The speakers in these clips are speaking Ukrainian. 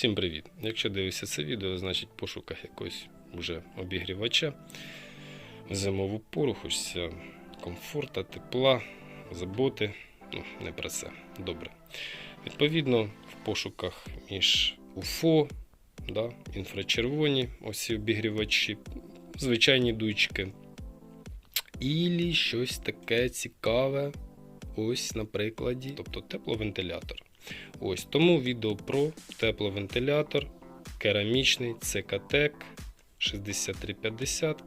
Всім привіт! Якщо дивишся це відео, значить в пошуках якогось вже обігрівача. В зимову пору хочеться комфорта, тепла, заботи. Ну, не про це. Добре. Відповідно, в пошуках між УФО, да, інфрачервоні, ці обігрівачі, звичайні дуйчики. І щось таке цікаве. Ось на прикладі, тобто тепловентилятор. Ось тому відео про тепловентилятор керамічний CKTEC 6350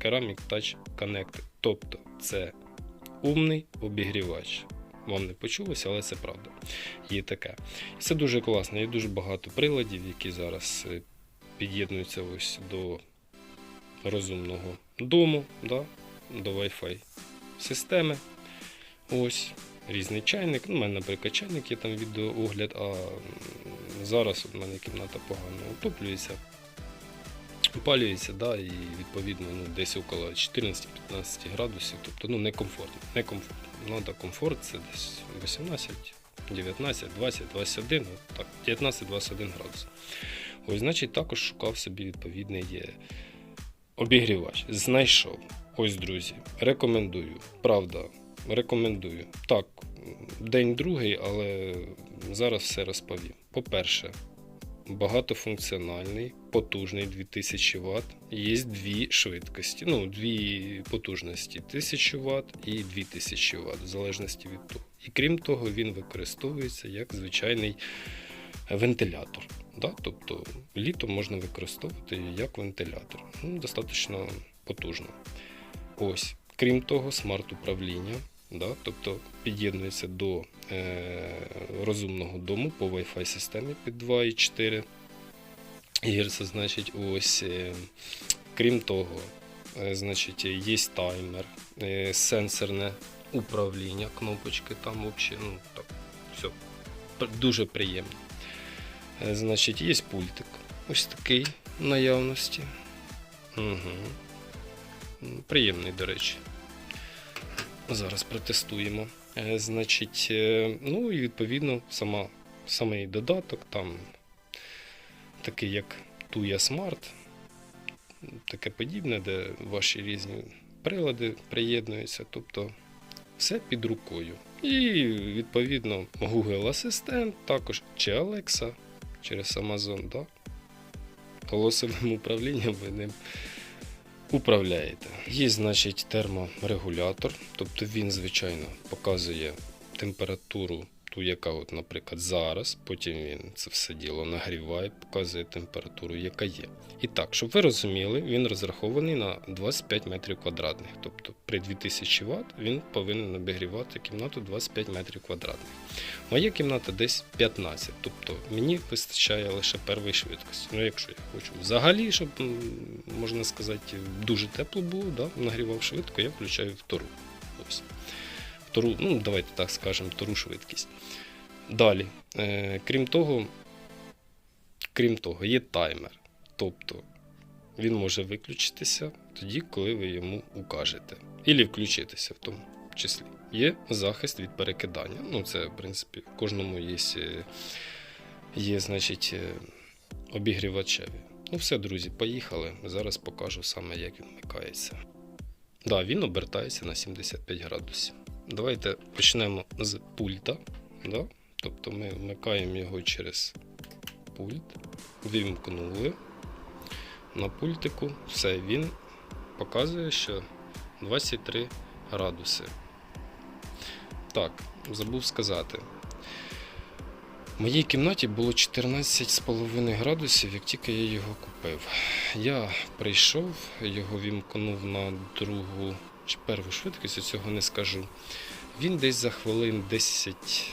Ceramic Touch Connect. Тобто це умний обігрівач. Вам не почулося, але це правда. Є таке. Це дуже класно. Є дуже багато приладів, які зараз е, під'єднуються ось до розумного дому, да, до Wi-Fi системи. Ось різний чайник. Ну, У мене, наприклад, чайник є там відеоогляд, а зараз у мене кімната погано отоплюється, опалюється, да, і відповідно ну, десь около 14-15 градусів. Тобто ну, некомфортно. некомфортно. Надо комфорт, це десь 18, 19, 20, 21, ну, так, 19-21 градус. Ось, значить, також шукав собі відповідний є обігрівач. Знайшов. Ось, друзі, рекомендую. Правда, рекомендую. Так, день другий, але зараз все розповім. По-перше, багатофункціональний, потужний 2000 Вт. Є дві швидкості, ну, дві потужності 1000 Вт і 2000 Вт, в залежності від того. І крім того, він використовується як звичайний вентилятор. Да? Тобто літо можна використовувати як вентилятор. Ну, достатньо потужно. Ось, крім того, смарт-управління. Да? Тобто під'єднується до е, розумного дому по Wi-Fi системі під 2,4 Гц. Значить, ось, е, крім того, е, значить, є таймер, е, сенсорне управління, кнопочки там взагалі, ну так, все дуже приємно. Е, Значить, є пультик. Ось такий наявності. Угу. Приємний, до речі. Зараз протестуємо. Е, Значить, е, ну і відповідно сама, самий додаток, там такий як Tuya Smart, таке подібне, де ваші різні прилади приєднуються. Тобто все під рукою. І відповідно Google Асистент, також чи Alexa через Amazon, да? голосовим управлінням ви ним управляєте. Є, значить, терморегулятор, тобто він, звичайно, показує температуру, ту, яка, от, наприклад, зараз, потім він це все діло нагріває, показує температуру, яка є. І так, щоб ви розуміли, він розрахований на 25 метрів квадратних. Тобто при 2000 Вт він повинен обігрівати кімнату 25 метрів квадратних. Моя кімната десь 15, тобто мені вистачає лише першої швидкості. Ну, якщо я хочу взагалі, щоб можна сказати, дуже тепло було, да, нагрівав швидко, я включаю втору. Ось. Втору, ну, давайте так скажемо, втору швидкість. Далі, е, крім того, крім того, є таймер. Тобто він може виключитися тоді, коли ви йому укажете. Ілі включитися в тому числі. Є захист від перекидання. Ну, це, в принципі, в кожному є, е, є значить, е, обігрівачеві. Ну, все, друзі, поїхали. Зараз покажу саме, як він вмикається. Да, він обертається на 75 градусів. Давайте почнемо з пульта. Да? Тобто ми вмикаємо його через пульт, вимкнули на пультику. Все, він показує, що 23 градуси. Так, забув сказати. В моїй кімнаті було 14,5 градусів, як тільки я його купив. Я прийшов, його вімкнув на другу чи першу швидкість, цього не скажу. Він десь за хвилин 10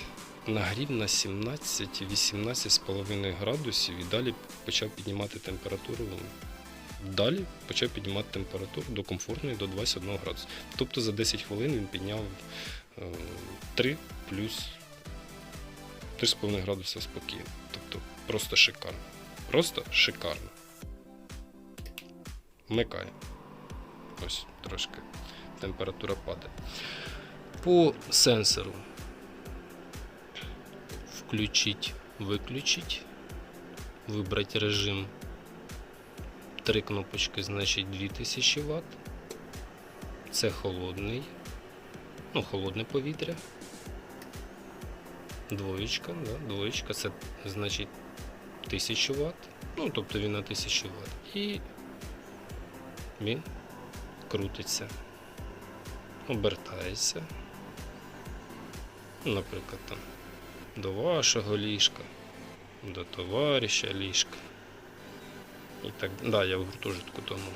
нагрів на 17-18,5 градусів і далі почав піднімати температуру. Далі почав піднімати температуру до комфортної до 21 градуса. Тобто за 10 хвилин він підняв е, 3 плюс 3,5 градуса спокійно. Тобто просто шикарно. Просто шикарно. Вмикаємо. Ось трошки температура падає. По сенсору. Включить, виключить. вибрати режим. Три кнопочки, значить 2000 Вт. Це холодний. Ну, холодне повітря. Двоєчка, да, двоєчка, це значить 1000 Вт. Ну, тобто він на 1000 Вт. І він крутиться, обертається. Наприклад, там до вашого ліжка, до товариша ліжка. І так, да, я в гуртожитку тому.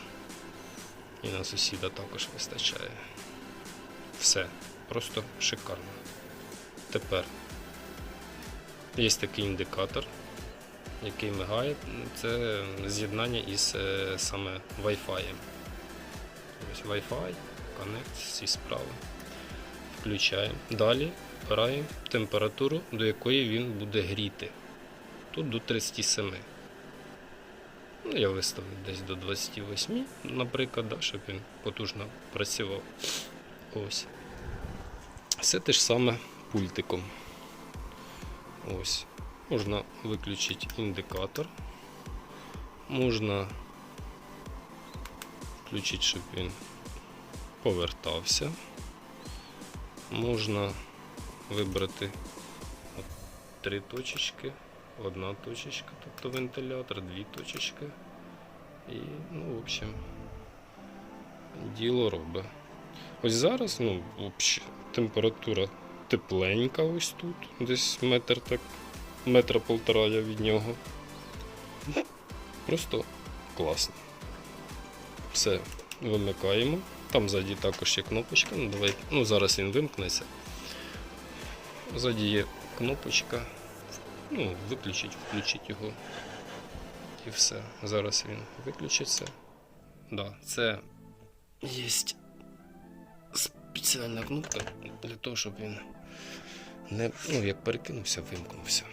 І на сусіда також вистачає. Все, просто шикарно. Тепер є такий індикатор, який мигає. Це з'єднання із е, саме Wi-Fi. Ось Wi-Fi, коннект, всі справи. Включаємо. Далі обираємо температуру, до якої він буде гріти. Тут до 37. Ну, я виставив десь до 28, наприклад, да, щоб він потужно працював. Ось. Все те ж саме пультиком. Ось. Можна виключити індикатор. Можна включити, щоб він повертався. Можна вибрати три точечки, одна точечка, тобто вентилятор, дві точечки. І, ну, в общем, діло робить. Ось зараз, ну, взагалі, температура тепленька ось тут, десь метр так, метра полтора я від нього. Просто класно. Все, вимикаємо. Там ззаді також є кнопочка. Ну, ну зараз він вимкнеться. Ззаді є кнопочка. Ну, виключить, включить його. І все. Зараз він виключиться. Да, це є спеціальна кнопка для того, щоб він не, ну, як перекинувся, вимкнувся.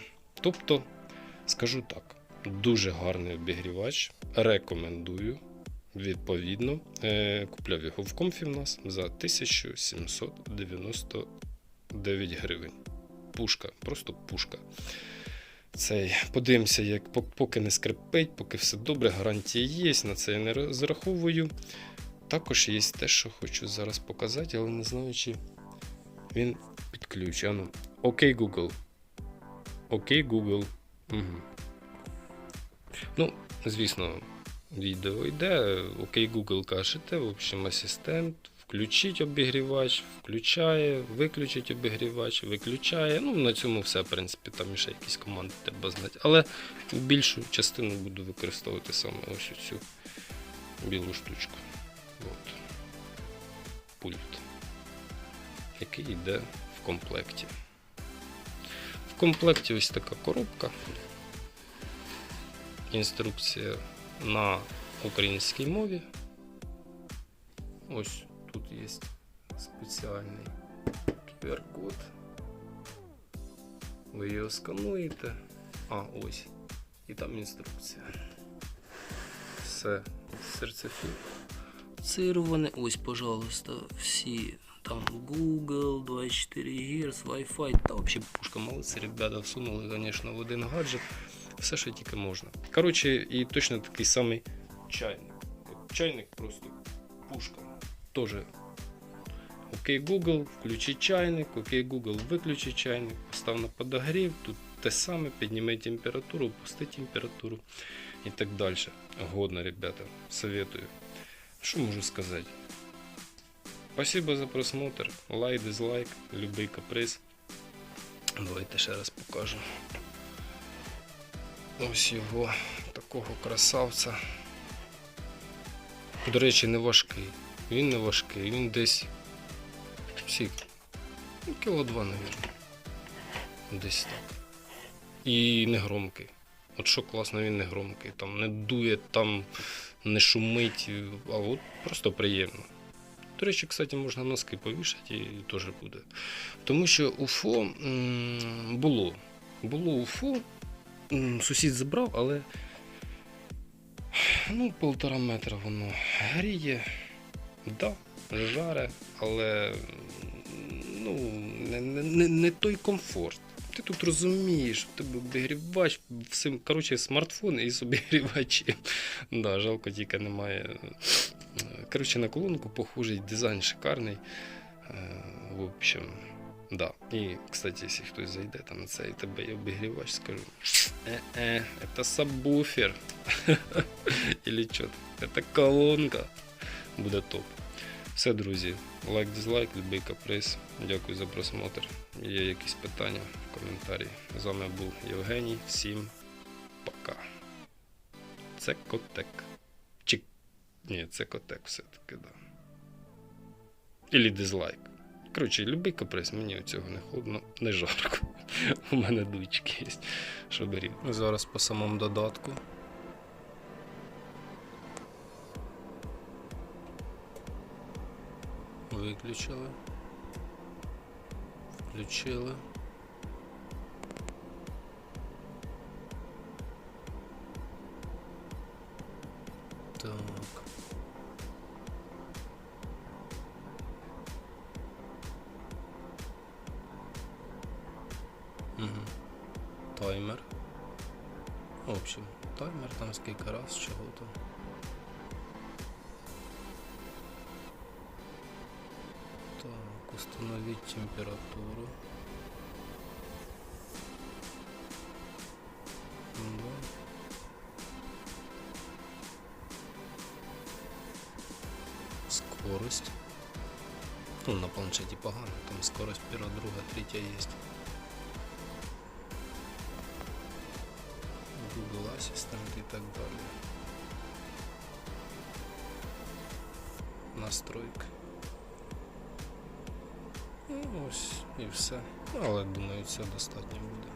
Тобто, скажу так, дуже гарний обігрівач. Рекомендую. Відповідно, е, купляв його в комфі в нас за 1799 гривень. Пушка, просто пушка. Цей, подивимося, як поки не скрипить, поки все добре, гарантія є, на це я не розраховую. Також є те, що хочу зараз показати, але не знаю, чи він підключений. Ану. Окей, Google. Окей, Google. Угу. Ну, звісно, відео йде. Окей, Google кажете, в общем, асистент. Включить обігрівач, включає, виключить обігрівач, виключає. Ну, на цьому все, в принципі, там ще якісь команди треба знати. Але більшу частину буду використовувати саме ось цю білу штучку. От. Пульт, який йде в комплекті. В комплекті ось така коробка. Інструкція на українській мові. Ось тут є спеціальний QR-код. Ви його скануєте. А, ось. І там інструкція. Все сертифіковане. Ось, пожалуйста, всі. Там Google, 24 Гц, Wi-Fi. Та взагалі пушка молодці, ребята, всунули, звісно, в один гаджет. Все, що тільки можна. Коротше, і точно такий самий чайник. Чайник просто пушка. Тоже. Окей, Google, включи чайник, окей, Google, виключи чайник, постав на подогрів, тут те саме, підніми температуру, опусти температуру і так далі. Годно, ребята, советую. Що можу сказати? Спасибо за просмотр. Лайк, дизлайк, любий каприз. Давайте ще раз покажу. Ось його такого красавця. До речі, не важкий. Він не важкий, він десь всі ну, кіло два, навірно. Десь так. І не громкий. От що класно, він не громкий. Там не дує, там не шумить, а от просто приємно. До речі, кстати, можна носки повішати і теж буде. Тому що УФО було. Було УФО, сусід забрав, але ну, полтора метра воно гріє, да, жаре, але ну, не, не, не, той комфорт. ти тут розумієш, у тебе обігрівач, всім, коротше, смартфон і з обігрівачем. Да, жалко, тільки немає. Коротше, на колонку похожий, дизайн шикарний. Е, В общем, да. І, кстати, якщо хтось зайде там на це і тебе обігрівач, скажу. Е-е, це сабвуфер. Или що? Це колонка. Буде топ. Все, друзі. Лайк, дизлайк, любий каприз. Дякую за просмотр. Є якісь питання в коментарі. З вами був Євгеній. Всім пока. Це котек. Чи... Ні, це котек все-таки, да. Ілі дизлайк. Коротше, любий каприз, мені цього не холодно, не жарко. У мене дучки є. Що беріть. Зараз по самому додатку. Виключили. Включили. установить температуру. Да. Скорость. Ну, на планшеті погано, там скорость перша, друга, третя є. Google Assistant і так далі. Настройки. Ну, ось і все. Ну, Але думаю, це достатньо буде.